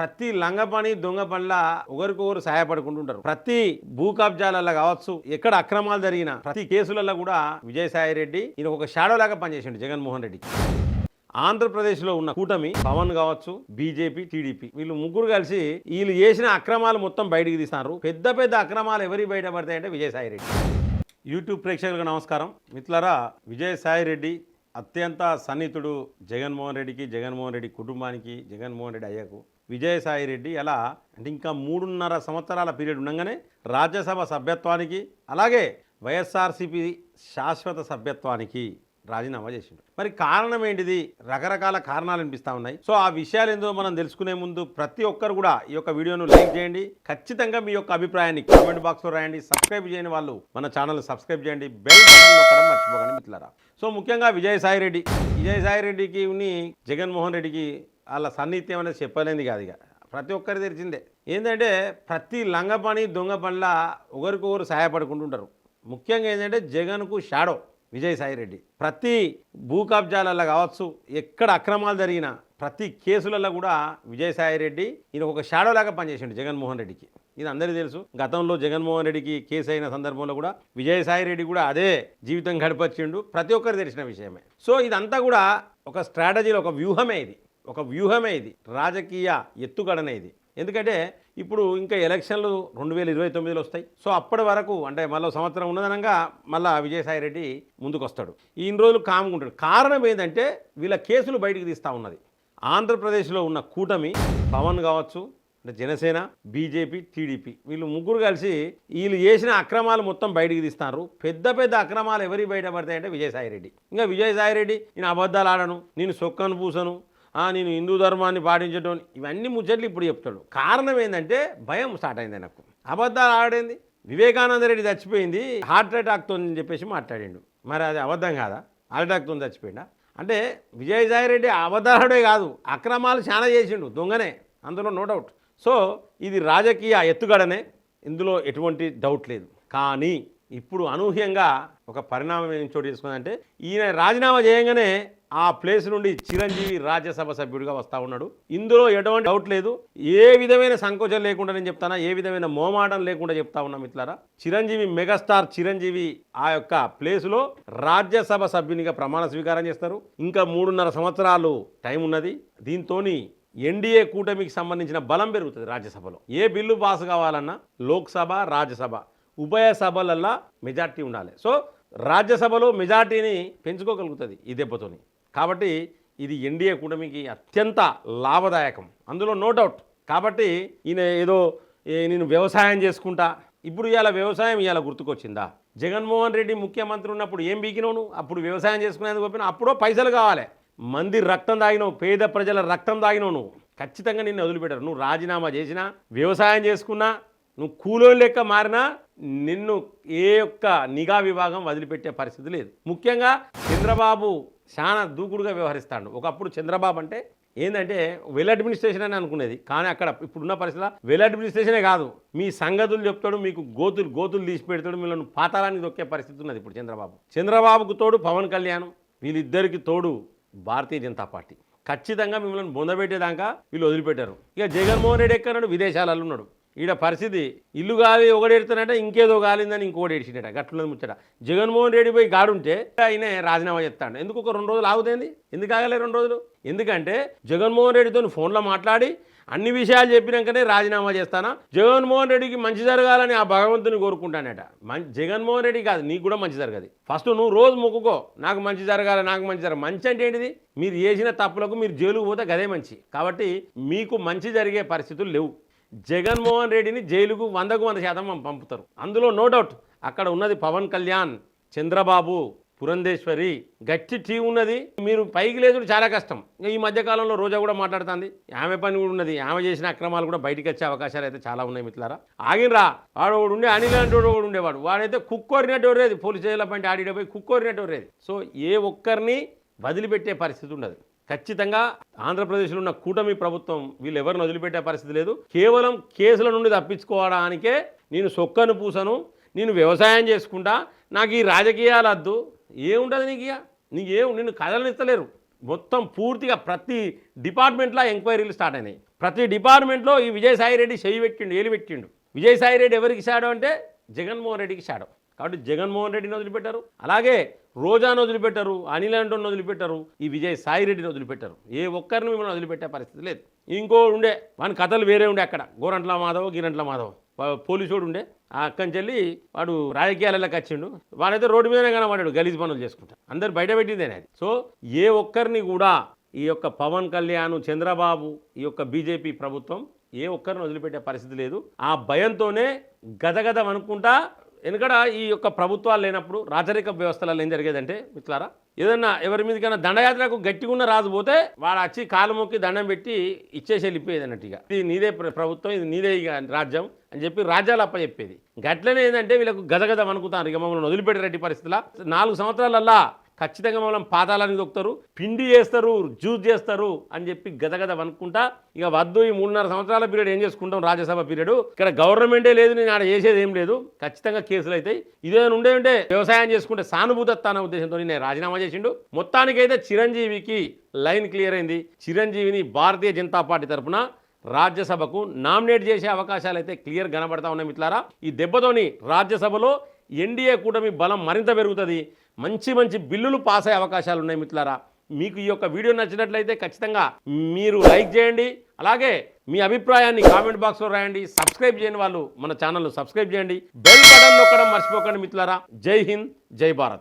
ప్రతి లంగ పని దొంగ పనిలా ఒకరికొకరు సహాయపడుకుంటుంటారు ప్రతి భూ కబ్జాలలో కావచ్చు ఎక్కడ అక్రమాలు జరిగిన ప్రతి కేసులలో కూడా విజయసాయి రెడ్డి ఈయన ఒక షాడో లాగా పనిచేసిండు జగన్మోహన్ రెడ్డి. ఆంధ్రప్రదేశ్లో ఉన్న కూటమి పవన్ కావచ్చు బీజేపీ టీడీపీ వీళ్ళు ముగ్గురు కలిసి వీళ్ళు చేసిన అక్రమాలు మొత్తం బయటికి తీస్తున్నారు పెద్ద పెద్ద అక్రమాలు ఎవరి బయటపడతాయంటే విజయసాయి రెడ్డి. యూట్యూబ్ ప్రేక్షకులకు నమస్కారం. మిత్రులరా విజయసాయి రెడ్డి అత్యంత సన్నిహితుడు జగన్మోహన్ రెడ్డికి జగన్మోహన్ రెడ్డి కుటుంబానికి జగన్మోహన్ రెడ్డి అయ్యకు. విజయసాయి రెడ్డి ఎలా? అంటే ఇంకా మూడున్నర సంవత్సరాల పీరియడ్ ఉండగానే రాజ్యసభ సభ్యత్వానికి అలాగే వైఎస్ఆర్సీపీ శాశ్వత సభ్యత్వానికి రాజీనామా చేసిండు. మరి కారణం ఏంటిది? రకరకాల కారణాలు అనిపిస్తూ ఉన్నాయి. సో ఆ విషయాలు ఏందో మనం తెలుసుకునే ముందు ప్రతి ఒక్కరు కూడా ఈ యొక్క వీడియోను లైక్ చేయండి. ఖచ్చితంగా మీ యొక్క అభిప్రాయాన్ని కామెంట్ బాక్స్లో రాయండి. సబ్స్క్రైబ్ చేయని వాళ్ళు మన ఛానల్ సబ్స్క్రైబ్ చేయండి. బెల్ బటన్ నొక్కడం మర్చిపోకండి మిత్రులారా. సో ముఖ్యంగా విజయసాయి రెడ్డి విజయసాయి రెడ్డికి జగన్మోహన్ రెడ్డికి వాళ్ళ సన్నిహిత్యం అనేది చెప్పలేంది కాదు ఇక. ప్రతి ఒక్కరి తెరిచిందే. ఏంటంటే ప్రతి లంగ పని దొంగ పనిలా ఒకరికొకరు సహాయపడుకుంటుంటారు. ముఖ్యంగా ఏంటంటే జగన్కు షాడో విజయసాయి రెడ్డి. ప్రతి భూ కబ్జాలలో కావచ్చు ఎక్కడ అక్రమాలు జరిగినా ప్రతి కేసులలో కూడా విజయసాయిరెడ్డి ఈయన ఒక షాడోలాగా పనిచేసిండు జగన్మోహన్ రెడ్డికి. ఇది అందరికీ తెలుసు. గతంలో జగన్మోహన్ రెడ్డికి కేసు అయిన సందర్భంలో కూడా విజయసాయి రెడ్డి కూడా అదే జీవితం గడిపచ్చిండు. ప్రతి ఒక్కరు తెలిసిన విషయమే. సో ఇదంతా కూడా ఒక స్ట్రాటజీలో ఒక వ్యూహమే ఇది. ఒక వ్యూహమే ఇది రాజకీయ ఎత్తుగడనే ఇది. ఎందుకంటే ఇప్పుడు ఇంకా ఎలక్షన్లు రెండు వేల ఇరవై తొమ్మిదిలో వస్తాయి. సో అప్పటి వరకు అంటే మళ్ళీ సంవత్సరం ఉన్నదనంగా మళ్ళీ విజయసాయి రెడ్డి ముందుకు వస్తాడు ఈ ఇన్ని రోజులు కాముకుంటాడు కారణం ఏంటంటే వీళ్ళ కేసులు బయటికి తీస్తూ ఉన్నది. ఆంధ్రప్రదేశ్లో ఉన్న కూటమి పవన్ కావచ్చు అంటే జనసేన బీజేపీ టీడీపీ వీళ్ళు ముగ్గురు కలిసి వీళ్ళు చేసిన అక్రమాలు మొత్తం బయటికి తీస్తారు. పెద్ద పెద్ద అక్రమాలు ఎవరి బయటపడతాయంటే విజయసాయి రెడ్డి ఇంకా విజయసాయి రెడ్డి నేను అబద్ధాలు ఆడను నేను సొక్కను పూసను నేను హిందూ ధర్మాన్ని పాటించడం ఇవన్నీ ముచ్చట్లు ఇప్పుడు చెప్తాడు. కారణం ఏంటంటే భయం స్టార్ట్ అయింది నాకు. అబద్ధాలు ఆడేంది? వివేకానంద రెడ్డి చచ్చిపోయింది హార్ట్ అటాక్తో అని చెప్పేసి మాట్లాడిండు. మరి అది అబద్ధం కాదా? హార్ట్ అటాక్తో చచ్చిపోయిందా అంటే విజయసాయి రెడ్డి అబద్ధాలుడే కాదు అక్రమాలు చాలా చేసిండు దొంగనే అందులో నో డౌట్. సో ఇది రాజకీయ ఎత్తుగడనే ఇందులో ఎటువంటి డౌట్ లేదు. కానీ ఇప్పుడు అనూహ్యంగా ఒక పరిణామం ఏం చోటు చేసుకుందంటే ఈయన రాజీనామా చేయగానే ఆ ప్లేస్ నుండి చిరంజీవి రాజ్యసభ సభ్యుడిగా వస్తూ ఉన్నాడు. ఇందులో ఎటువంటి డౌట్ లేదు. ఏ విధమైన సంకోచం లేకుండా నేను చెప్తానా? ఏ విధమైన మోమాటం లేకుండా చెప్తా ఉన్నా మిత్రులారా? చిరంజీవి మెగాస్టార్ చిరంజీవి ఆ యొక్క ప్లేసులో రాజ్యసభ సభ్యునిగా ప్రమాణ స్వీకారం చేస్తారు. ఇంకా మూడున్నర సంవత్సరాలు టైం ఉన్నది. దీంతో ఎన్డీఏ కూటమికి సంబంధించిన బలం పెరుగుతుంది రాజ్యసభలో. ఏ బిల్లు పాస్ కావాలన్నా లోక్సభ రాజ్యసభ ఉభయ సభలల్లా మెజార్టీ ఉండాలి. సో రాజ్యసభలో మెజార్టీని పెంచుకోగలుగుతుంది ఈ దెబ్బతోని. కాబట్టి ఇది ఎన్డీఏ కూటమికి అత్యంత లాభదాయకం. అందులో నో డౌట్ కాబట్టి ఈయన ఏదో నేను వ్యవసాయం చేసుకుంటా. ఇప్పుడు ఇవాళ వ్యవసాయం ఇవాళ గుర్తుకొచ్చిందా? జగన్మోహన్ రెడ్డి ముఖ్యమంత్రి ఉన్నప్పుడు ఏం బీకినావు అప్పుడు వ్యవసాయం చేసుకునేందుకు చెప్పిన అప్పుడో పైసలు కావాలి. మంది రక్తం తాగినావు పేద ప్రజల రక్తం తాగినావు నువ్వు ఖచ్చితంగా నిన్ను వదిలిపెట్టారు. నువ్వు రాజీనామా చేసినా వ్యవసాయం చేసుకున్నా నువ్వు కూలోని లెక్క మారినా నిన్ను ఏ యొక్క నిఘా విభాగం వదిలిపెట్టే పరిస్థితి లేదు. ముఖ్యంగా చంద్రబాబు చాలా దూకుడుగా వ్యవహరిస్తాడు. ఒకప్పుడు చంద్రబాబు అంటే ఏంటంటే వెల్ అడ్మినిస్ట్రేషన్ అని అనుకునేది. కానీ అక్కడ ఇప్పుడున్న పరిస్థితిలో వెల్ అడ్మినిస్ట్రేషనే కాదు. మీ సంగతులు చెప్తాడు మీకు గోతులు గోతులు తీసి పెడతాడు మిమ్మల్ని పాతాళానికి దొక్కే పరిస్థితి ఉన్నది ఇప్పుడు చంద్రబాబు. చంద్రబాబుకు తోడు పవన్ కళ్యాణ్ వీళ్ళిద్దరికి తోడు భారతీయ జనతా పార్టీ. ఖచ్చితంగా మిమ్మల్ని బొందబెట్టేదాకా వీళ్ళు వదిలిపెట్టారు. ఇక జగన్మోహన్ రెడ్డి ఎక్కడ విదేశాలలో ఉన్నాడు. ఈడ పరిస్థితి ఇల్లు గాలి ఒకడెడుతానట ఇంకేదో గాలిందని ఇంకోటి ఏడిచిండట గట్లని ముచ్చట. జగన్మోహన్ రెడ్డి పోయి గాడుంటే ఆయన రాజీనామా చెప్తాడు ఎందుకు ఒక రెండు రోజులు ఆగుతుంది? ఎందుకు ఆగలే రెండు రోజులు? ఎందుకంటే జగన్మోహన్ రెడ్డితో ఫోన్లో మాట్లాడి అన్ని విషయాలు చెప్పినాకనే రాజీనామా చేస్తానా? జగన్మోహన్ రెడ్డికి మంచి జరగాలని ఆ భగవంతుని కోరుకుంటానట. మం జగన్మోహన్ రెడ్డి కాదు నీకు కూడా మంచి జరగదు. ఫస్ట్ నువ్వు రోజు మొక్కుకో నాకు మంచి జరగాలి నాకు మంచి జరగ మంచి అంటే ఏంటిది? మీరు చేసిన తప్పులకు మీరు జైలుకు పోతే గదే మంచి. కాబట్టి మీకు మంచి జరిగే పరిస్థితులు లేవు. జగన్మోహన్ రెడ్డిని జైలుకు వందకు వంద శాతం పంపుతారు. అందులో నో డౌట్ అక్కడ ఉన్నది పవన్ కళ్యాణ్ చంద్రబాబు పురంధేశ్వరి గట్టి టీ ఉన్నది. మీరు పైకి లేచుడు చాలా కష్టం. ఈ మధ్యకాలంలో రోజా కూడా మాట్లాడుతుంది. ఆమె పని కూడా ఉన్నది. ఆమె చేసిన అక్రమాలు కూడా బయటికి వచ్చే అవకాశాలు అయితే చాలా ఉన్నాయి మిత్రులారా. ఆగినరా వాడు ఒకడు ఉండే అనిల్ అంటే ఒకడు ఉండేవాడు వాడైతే కుక్కోరినట్టు వరేది పోలీసు జైల్లో పంటి ఆడిపోయి కుక్కోరినట్టు వరేది సో ఏ ఒక్కరిని వదిలిపెట్టే పరిస్థితి ఉండదు. ఖచ్చితంగా ఆంధ్రప్రదేశ్లో ఉన్న కూటమి ప్రభుత్వం వీళ్ళు ఎవరిని వదిలిపెట్టే పరిస్థితి లేదు. కేవలం కేసుల నుండి తప్పించుకోవడానికే నేను సొక్కను పూసను నేను వ్యవసాయం చేసుకుంటా నాకు ఈ రాజకీయాలు వద్దు. ఏముంటుంది నీకు ఇక? నీకు ఏం నిన్ను కదలనిస్తలేరు. మొత్తం పూర్తిగా ప్రతి డిపార్ట్మెంట్లో ఎంక్వైరీలు స్టార్ట్ అయినాయి. ప్రతి డిపార్ట్మెంట్లో ఈ విజయసాయి రెడ్డి చెయ్యి పెట్టిండు ఏలి పెట్టిండు. విజయసాయి రెడ్డి ఎవరికి ఇచ్చాడు అంటే జగన్మోహన్ రెడ్డికి షాడో కాబట్టి జగన్మోహన్ రెడ్డిని వదిలిపెట్టారు. అలాగే రోజాను వదిలిపెట్టారు అనిల్ అంటోని వదిలిపెట్టారు ఈ విజయ్ సాయి రెడ్డిని వదిలిపెట్టారు. ఏ ఒక్కరిని మిమ్మల్ని వదిలిపెట్టే పరిస్థితి లేదు. ఇంకో ఉండే వాని కథలు వేరే ఉండే అక్కడ. గోరంట్ల మాధవ్ గిరంట్ల మాధవ్. పోలీసోడు ఉండే. ఆ అక్కని చెల్లి వాడు రాజకీయాలలోకి వచ్చిండు. వాడైతే రోడ్డు మీదనే కనబడ్డాడు గలీజ్ పనులు చేసుకుంటా. అందరు బయట పెట్టిందేనే అది. సో ఏ ఒక్కరిని కూడా ఈ యొక్క పవన్ కళ్యాణ్ చంద్రబాబు ఈ యొక్క బీజేపీ ప్రభుత్వం ఏ ఒక్కరిని వదిలిపెట్టే పరిస్థితి లేదు. ఆ భయంతోనే గదగదం అనుకుంటా ఎందుకడ ఈ యొక్క ప్రభుత్వాలు లేనప్పుడు రాజరిక వ్యవస్థలలో ఏం జరిగేదంటే మిత్రులారా ఏదన్నా ఎవరి మీదకైనా దండయాత్రకు గట్టిగా ఉన్న రాజు పోతే వాడు వచ్చి కాలు మొక్కి దండం పెట్టి ఇచ్చేసి వెళ్ళిపోయేది అన్నట్టు ఇక ఇది నీదే ప్రభుత్వం ఇది నీదే ఇక రాజ్యం అని చెప్పి రాజ్యాలు చెప్పేది గట్లనే ఏంటంటే వీళ్ళకు గదగద అనుకుతాను ఇక మమ్మల్ని వదిలిపెట్టేటి పరిస్థితుల. నాలుగు సంవత్సరాలల్లా ఖచ్చితంగా మమ్మల్ని పాదాలని దొక్కుతారు పిండి చేస్తారు జ్యూస్ చేస్తారు అని చెప్పి గదగద అనుకుంటా ఇక వద్దు ఈ మూడున్నర సంవత్సరాల పీరియడ్ ఏం చేసుకుంటాం రాజ్యసభ పీరియడ్. ఇక్కడ గవర్నమెంటే లేదు నేను ఆడ చేసేది ఏం లేదు. ఖచ్చితంగా కేసులు అవుతాయి. ఇదేమైనా ఉండే ఉంటే వ్యవసాయం చేసుకుంటే సానుభూతత్వ ఉద్దేశంతో నేను రాజీనామా చేసిండు. మొత్తానికైతే చిరంజీవికి లైన్ క్లియర్ అయింది. చిరంజీవిని భారతీయ జనతా పార్టీ తరఫున రాజ్యసభకు నామినేట్ చేసే అవకాశాలు అయితే క్లియర్ కనబడతా ఉన్నాయి మిత్రులారా. ఈ దెబ్బతోని రాజ్యసభలో ఎన్డీఏ కూటమి బలం మరింత పెరుగుతుంది. మంచి మంచి బిల్లులు పాస్ అయ్యే అవకాశాలు ఉన్నాయి మిత్రులారా. మీకు ఈ యొక్క వీడియో నచ్చినట్లయితే ఖచ్చితంగా మీరు లైక్ చేయండి. అలాగే మీ అభిప్రాయాన్ని కామెంట్ బాక్స్లో రాయండి. సబ్స్క్రైబ్ చేయని వాళ్ళు మన ఛానల్ను సబ్స్క్రైబ్ చేయండి. బెల్ బటన్ నొక్కడం మర్చిపోకండి మిత్రులారా. జై హింద్ జై భారత్.